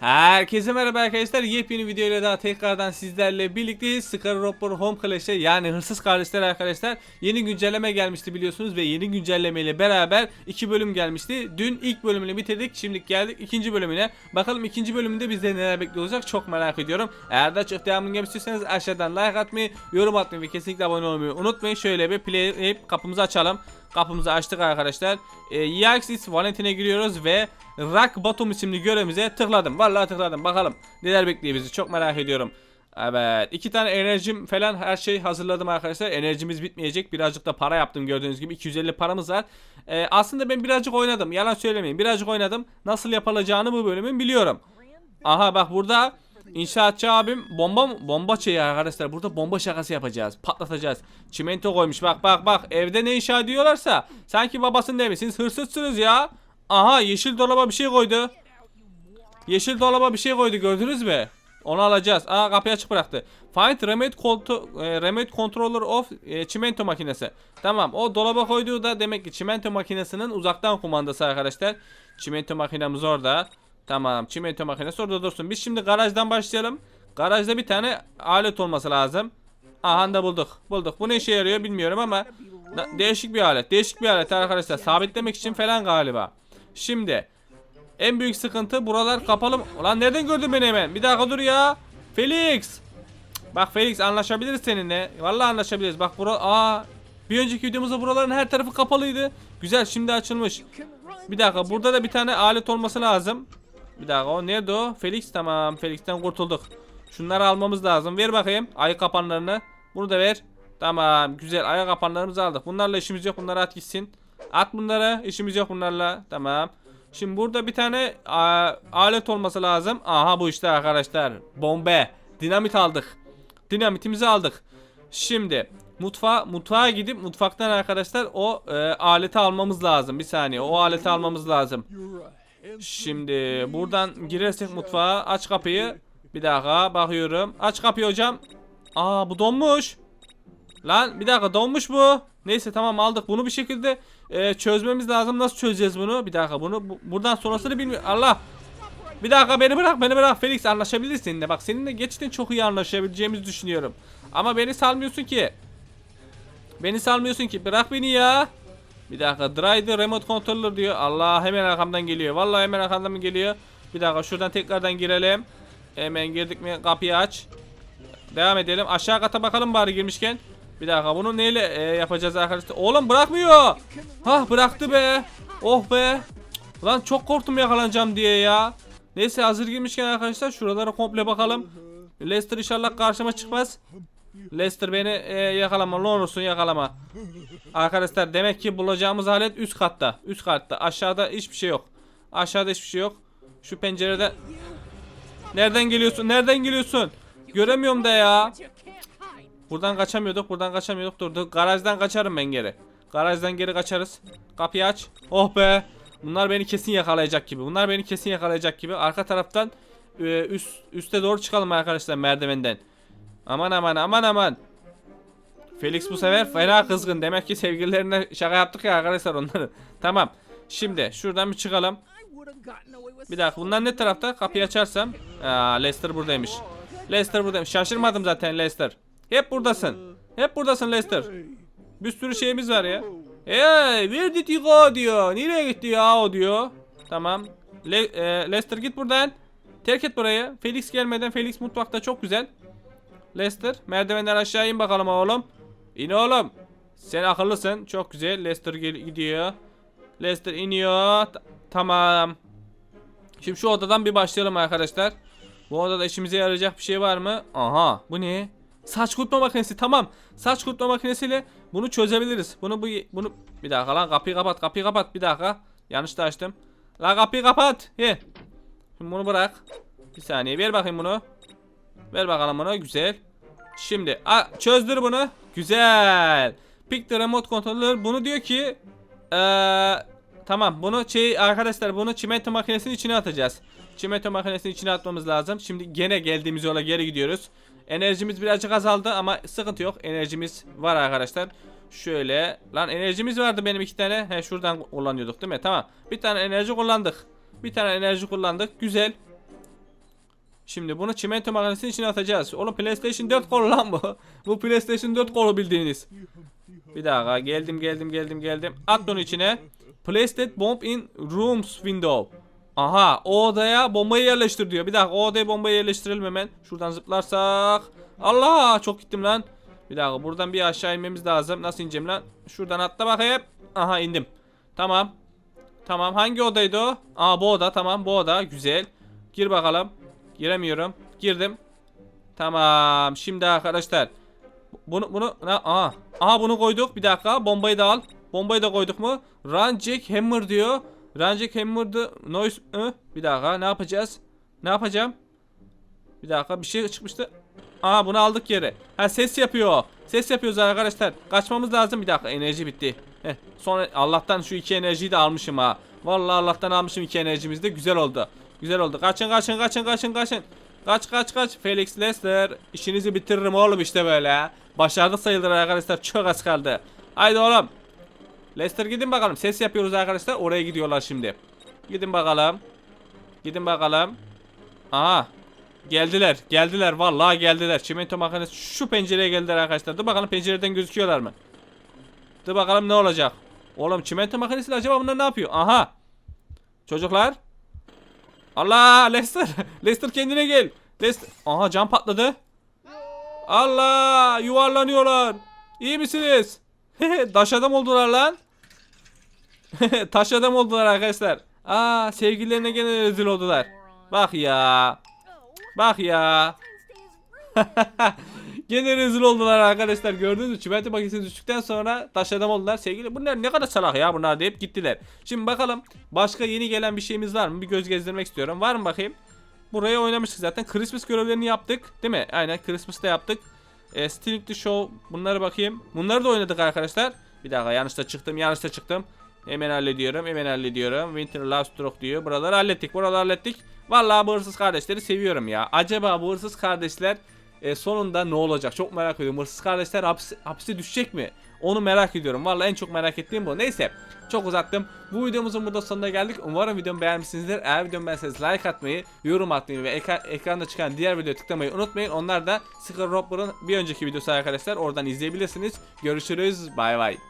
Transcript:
Herkese merhaba arkadaşlar. Yepyeni video ile daha tekrardan sizlerle birlikteyiz. Scar Roper Home Clash'e yani hırsız kardeşler arkadaşlar yeni güncelleme gelmişti biliyorsunuz ve yeni güncelleme ile beraber iki bölüm gelmişti. Dün ilk bölümünü bitirdik. Şimdi geldik ikinci bölümüne. Bakalım ikinci bölümünde bizde neler bekliyor olacak çok merak ediyorum. Eğer daha çok devamını gelmek istiyorsanız aşağıdan like atmayı, yorum atmayı ve kesinlikle abone olmayı unutmayın. Şöyle bir play kapımızı açalım. Kapımızı açtık arkadaşlar. E, Yaxis Valentine'e giriyoruz ve Rock Bottom isimli görevimize tıkladım. Vallahi tıkladım. Bakalım neler bekliyor bizi. Çok merak ediyorum. Evet. iki tane enerjim falan her şey hazırladım arkadaşlar. Enerjimiz bitmeyecek. Birazcık da para yaptım gördüğünüz gibi. 250 paramız var. E, aslında ben birazcık oynadım. Yalan söylemeyin. Birazcık oynadım. Nasıl yapılacağını bu bölümün biliyorum. Aha bak burada İnşaatçı abim bomba mı? Bomba şeyi arkadaşlar. Burada bomba şakası yapacağız. Patlatacağız. Çimento koymuş. Bak bak bak. Evde ne inşa ediyorlarsa. Sanki babasının demişsiniz. Hırsızsınız ya. Aha yeşil dolaba bir şey koydu. Yeşil dolaba bir şey koydu gördünüz mü? Onu alacağız. Aa kapıyı açık bıraktı. Find remote, control, e, remote controller of e, çimento makinesi. Tamam o dolaba koyduğu da demek ki çimento makinesinin uzaktan kumandası arkadaşlar. Çimento makinemiz orada. Tamam çimento makinesi orada dursun. Biz şimdi garajdan başlayalım. Garajda bir tane alet olması lazım. Aha da bulduk. Bulduk. Bu ne işe yarıyor bilmiyorum ama değişik bir alet. Değişik bir alet arkadaşlar. Sabitlemek için falan galiba. Şimdi en büyük sıkıntı buralar kapalı. Ulan nereden gördün beni hemen? Bir dakika dur ya. Felix. Bak Felix anlaşabiliriz seninle. Vallahi anlaşabiliriz. Bak bura aa bir önceki videomuzda buraların her tarafı kapalıydı. Güzel şimdi açılmış. Bir dakika burada da bir tane alet olması lazım. Bir dakika o nerede o? Felix tamam Felix'ten kurtulduk. Şunları almamız lazım. Ver bakayım ay kapanlarını. Bunu da ver. Tamam güzel ay kapanlarımızı aldık. Bunlarla işimiz yok. Bunları at gitsin. At bunları. işimiz yok bunlarla. Tamam. Şimdi burada bir tane a, alet olması lazım. Aha bu işte arkadaşlar. Bombe. Dinamit aldık. Dinamitimizi aldık. Şimdi mutfağa mutfağa gidip mutfaktan arkadaşlar o e, aleti almamız lazım. Bir saniye. O aleti almamız lazım. Şimdi buradan girersek mutfağa aç kapıyı. Bir dakika bakıyorum. Aç kapıyı hocam. Aa bu donmuş. Lan bir dakika donmuş bu. Neyse tamam aldık. Bunu bir şekilde e, çözmemiz lazım. Nasıl çözeceğiz bunu? Bir dakika bunu bu- buradan sonrasını bilmiyorum. Allah. Bir dakika beni bırak beni bırak Felix anlaşabiliriz seninle. Bak seninle gerçekten çok iyi anlaşabileceğimizi düşünüyorum. Ama beni salmıyorsun ki. Beni salmıyorsun ki. Bırak beni ya. Bir dakika the remote controller diyor. Allah hemen arkamdan geliyor. Vallahi hemen arkamdan geliyor? Bir dakika şuradan tekrardan girelim. Hemen girdik mi kapıyı aç. Devam edelim. Aşağı kata bakalım bari girmişken. Bir dakika bunu neyle e, yapacağız arkadaşlar? Oğlum bırakmıyor. Hah bıraktı be. Oh be. Lan çok korktum yakalanacağım diye ya. Neyse hazır girmişken arkadaşlar şuralara komple bakalım. Lester inşallah karşıma çıkmaz. Lester beni e, yakalama ne olursun yakalama. Arkadaşlar demek ki bulacağımız alet üst katta. Üst katta. Aşağıda hiçbir şey yok. Aşağıda hiçbir şey yok. Şu pencerede Nereden geliyorsun? Nereden geliyorsun? Göremiyorum da ya. Buradan kaçamıyorduk. Buradan kaçamıyorduk. Dur. Garajdan kaçarım ben geri. Garajdan geri kaçarız. Kapıyı aç. Oh be. Bunlar beni kesin yakalayacak gibi. Bunlar beni kesin yakalayacak gibi. Arka taraftan e, üst üste doğru çıkalım arkadaşlar merdivenden. Aman aman aman aman. Felix bu sefer fena kızgın. Demek ki sevgililerine şaka yaptık ya arkadaşlar onları. tamam. Şimdi şuradan bir çıkalım. Bir dakika bunlar ne tarafta? Kapıyı açarsam. Aa Lester buradaymış. Lester buradaymış. Şaşırmadım zaten Lester. Hep buradasın. Hep buradasın Lester. Bir sürü şeyimiz var ya. Hey, where did you go diyor. Nereye gitti ya o diyor. Tamam. Le e, Lester git buradan. Terk et burayı. Felix gelmeden Felix mutfakta çok güzel. Lester merdivenden aşağı in bakalım oğlum. İn oğlum. Sen akıllısın. Çok güzel. Lester gidiyor. Lester iniyor. Ta- tamam. Şimdi şu odadan bir başlayalım arkadaşlar. Bu odada işimize yarayacak bir şey var mı? Aha bu ne? Saç kurutma makinesi tamam. Saç kurutma makinesiyle bunu çözebiliriz. Bunu bu bunu bir dakika lan kapıyı kapat kapıyı kapat bir dakika. Yanlış da açtım. Lan kapıyı kapat. He. Şimdi bunu bırak. Bir saniye ver bakayım bunu. Ver bakalım bunu güzel. Şimdi a, çözdür bunu. Güzel. Pick the remote controller bunu diyor ki eee tamam bunu şey arkadaşlar bunu çimento makinesinin içine atacağız. Çimento makinesinin içine atmamız lazım. Şimdi gene geldiğimiz yola geri gidiyoruz. Enerjimiz birazcık azaldı ama sıkıntı yok. Enerjimiz var arkadaşlar. Şöyle lan enerjimiz vardı benim iki tane. He şuradan kullanıyorduk değil mi? Tamam. Bir tane enerji kullandık. Bir tane enerji kullandık. Güzel. Şimdi bunu çimento makinesinin içine atacağız. Oğlum PlayStation 4 kolu lan bu. bu PlayStation 4 kolu bildiğiniz. Bir dakika geldim geldim geldim geldim. At onu içine. Place that bomb in rooms window. Aha o odaya bombayı yerleştir diyor. Bir dakika o odaya bombayı yerleştirelim hemen. Şuradan zıplarsak. Allah çok gittim lan. Bir dakika buradan bir aşağı inmemiz lazım. Nasıl ineceğim lan? Şuradan atla bakayım. Aha indim. Tamam. Tamam hangi odaydı o? Aa bu oda tamam bu oda güzel. Gir bakalım. Giremiyorum. Girdim. Tamam şimdi arkadaşlar. Bunu bunu ne? Aha. Aha bunu koyduk. Bir dakika bombayı da al. Bombayı da koyduk mu? Run Jack Hammer diyor. Run Jack Hammer'dı. Noise. Bir dakika ne yapacağız? Ne yapacağım? Bir dakika bir şey çıkmıştı. Aha bunu aldık yere. Ha ses yapıyor. Ses yapıyoruz arkadaşlar. Kaçmamız lazım. Bir dakika enerji bitti. Heh, sonra Allah'tan şu iki enerjiyi de almışım ha. Vallahi Allah'tan almışım iki enerjimiz de güzel oldu. Güzel oldu. Kaçın kaçın kaçın kaçın kaçın. Kaç kaç kaç. Felix Lester. işinizi bitiririm oğlum işte böyle. Başardık sayılır arkadaşlar. Çok az kaldı. Haydi oğlum. Lester gidin bakalım. Ses yapıyoruz arkadaşlar. Oraya gidiyorlar şimdi. Gidin bakalım. Gidin bakalım. Aha. Geldiler. Geldiler. Vallahi geldiler. Çimento makinesi şu pencereye geldiler arkadaşlar. Dur bakalım pencereden gözüküyorlar mı? Dur bakalım ne olacak. Oğlum çimento makinesi acaba bunlar ne yapıyor? Aha. Çocuklar. Allah Lester. Lester kendine gel. Lester. Aha cam patladı. Allah yuvarlanıyorlar. İyi misiniz? Taş adam oldular lan. Taş adam oldular arkadaşlar. Aa sevgililerine gene rezil oldular. Bak ya. Bak ya. Gene rezil oldular arkadaşlar gördünüz mü? Çimento makinesi düştükten sonra taş adam oldular sevgili. Bunlar ne kadar salak ya bunlar deyip gittiler. Şimdi bakalım başka yeni gelen bir şeyimiz var mı? Bir göz gezdirmek istiyorum. Var mı bakayım? Buraya oynamıştık zaten. Christmas görevlerini yaptık. Değil mi? Aynen Christmas'ta yaptık. E, the Show. Bunları bakayım. Bunları da oynadık arkadaşlar. Bir dakika yanlışta çıktım yanlışta çıktım. Hemen hallediyorum hemen hallediyorum. Winter Love Stroke diyor. Buraları hallettik buraları hallettik. Vallahi bu hırsız kardeşleri seviyorum ya. Acaba bu hırsız kardeşler e, sonunda ne olacak? Çok merak ediyorum. Hırsız kardeşler hapse, hapse düşecek mi? Onu merak ediyorum. Vallahi en çok merak ettiğim bu. Neyse. Çok uzattım. Bu videomuzun burada sonuna geldik. Umarım videomu beğenmişsinizdir. Eğer videomu beğenseniz like atmayı, yorum atmayı ve ekra- ekranda çıkan diğer videoya tıklamayı unutmayın. Onlar da Scar Robber'ın bir önceki videosu arkadaşlar. Oradan izleyebilirsiniz. Görüşürüz. Bay bay.